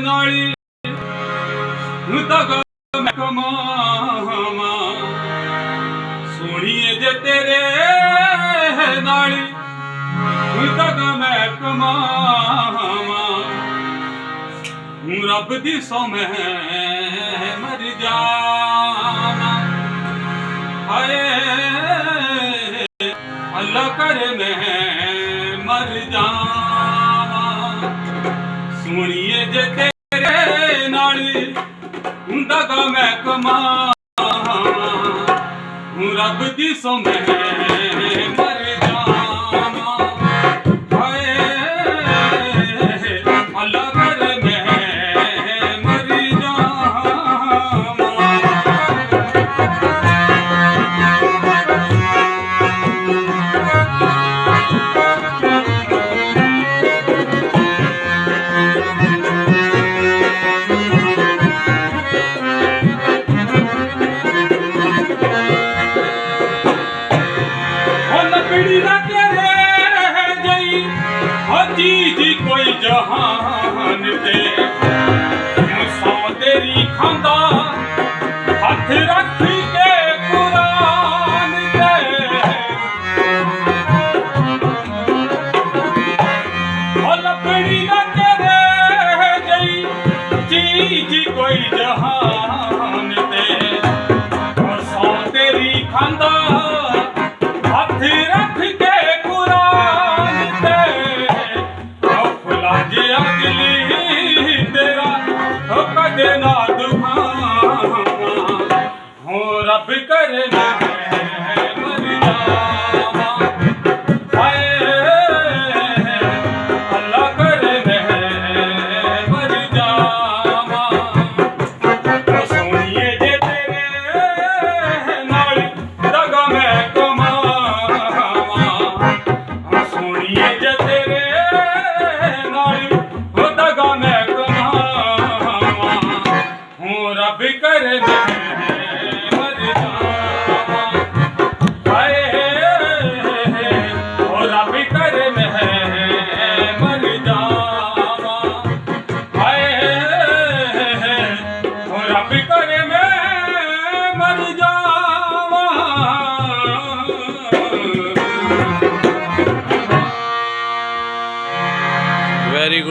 ਨਾਲੀ ਨੂੰ ਤਾਂ ਗਾ ਮੈਂ ਕਮਾਵਾਂ ਸੋਹਣੀਏ ਜੇ ਤੇਰੇ ਨਾਲੀ ਨੂੰ ਤਾਂ ਮੈਂ ਕਮਾਵਾਂ ਹੂੰ ਰੱਬ ਦੀ ਸੋ ਮੈਂ ਮਰ ਜਾਵਾਂ। ਹਾਏ, ਅੱਲਾ ਕਰੇ ਮੈਂ ਮਰ ਜਾਵਾਂ। ਸੁਣੀਏ ਜੇ ਤੇਰੇ ਨਾਲ ਹੁੰਦਾ ਗਾ ਮੈਂ ਕਮਾਵਾਂ ਹੂੰ ਰੱਬ ਦੀ ਸੋ ਮੈਂ ਜਹਾਨ ਤੇ ਸੌ ਤੇਰੀ ਖਾਂਦਾ? ਹੱਥ ਰੱਖ ਕੇ ਕੁਰਾਨ ਤੇ। ਉਹ ਲੱਕੜੀ ਦਾ ਤੇਰੇ ਜਈ ਜੀ ਕੋਈ ਜਹਾਨ रब करना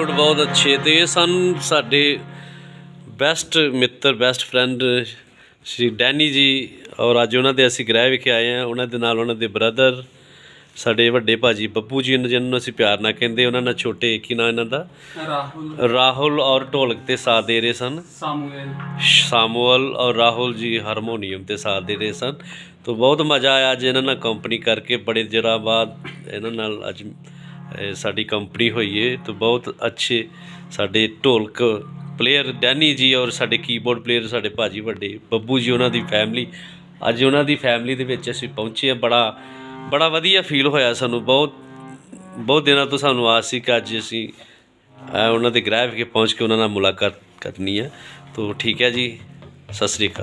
ਗੁੱਡ ਬਹੁਤ ਅੱਛੇ ਤੇ ਇਹ ਸਨ ਸਾਡੇ ਬੈਸਟ ਮਿੱਤਰ ਬੈਸਟ ਫਰੈਂਡ ਸ਼੍ਰੀ ਡੈਨੀ ਜੀ ਔਰ ਅੱਜ ਉਹਨਾਂ ਦੇ ਅਸੀਂ ਗ੍ਰਹਿ ਵਿਖੇ ਆਏ ਆ ਉਹਨਾਂ ਦੇ ਨਾਲ ਉਹਨਾਂ ਦੇ ਬ੍ਰਦਰ ਸਾਡੇ ਵੱਡੇ ਭਾਜੀ ਬੱਬੂ ਜੀ ਜਿਹਨਾਂ ਨੂੰ ਅਸੀਂ ਪਿਆਰ ਨਾਲ ਕਹਿੰਦੇ ਉਹਨਾਂ ਨਾਲ ਛੋਟੇ ਕੀ ਨਾਂ ਇਹਨਾਂ ਦਾ? ਰਾਹੁਲ। ਰਾਹੁਲ ਔਰ ਢੋਲਕ ਤੇ ਸਾਥ ਦੇ ਰਹੇ ਸਨ। ਸਾਮੂਏਲ ਸਾਮੂਅਲ ਔਰ ਰਾਹੁਲ ਜੀ ਹਾਰਮੋਨੀਅਮ ਤੇ ਸਾਥ ਦੇ ਰਹੇ ਸਨ। ਤੋਂ ਬਹੁਤ ਮਜ਼ਾ ਆਇਆ ਅੱਜ ਇਹਨਾਂ ਨਾਲ ਕੰਪਨੀ ਕਰਕੇ ਬੜੇ ਦਿਨਾਂ ਬਾਅਦ ਇਹਨਾਂ ਨਾਲ ਅੱਜ ਸਾਡੀ ਕੰਪਨੀ ਹੋਈ ਏ ਤੋਂ ਬਹੁਤ ਅੱਛੇ ਸਾਡੇ ਢੋਲਕ ਪਲੇਅਰ ਡੈਨੀ ਜੀ ਔਰ ਸਾਡੇ ਕੀਬੋਰਡ ਪਲੇਅਰ ਸਾਡੇ ਭਾਜੀ ਵੱਡੇ, ਬੱਬੂ ਜੀ ਉਹਨਾਂ ਦੀ ਫੈਮਿਲੀ ਅੱਜ ਉਹਨਾਂ ਦੀ ਫੈਮਿਲੀ ਦੇ ਵਿੱਚ ਅਸੀਂ ਪਹੁੰਚੇ ਆ ਬੜਾ ਬੜਾ ਵਧੀਆ ਫੀਲ ਹੋਇਆ ਸਾਨੂੰ। ਬਹੁਤ ਬਹੁਤ ਦਿਨਾਂ ਤੋਂ ਸਾਨੂੰ ਆਸ ਸੀ ਕਿ ਅੱਜ ਅਸੀਂ ਉਹਨਾਂ ਦੇ ਗ੍ਰਹਿ ਵਿਖੇ ਪਹੁੰਚ ਕੇ ਉਹਨਾਂ ਨਾਲ ਮੁਲਾਕਾਤ ਕਰਨੀ ਹੈ। ਤੋਂ ਠੀਕ ਹੈ ਜੀ। ਸਤਿ ਸ੍ਰੀ ਅਕਾਲ।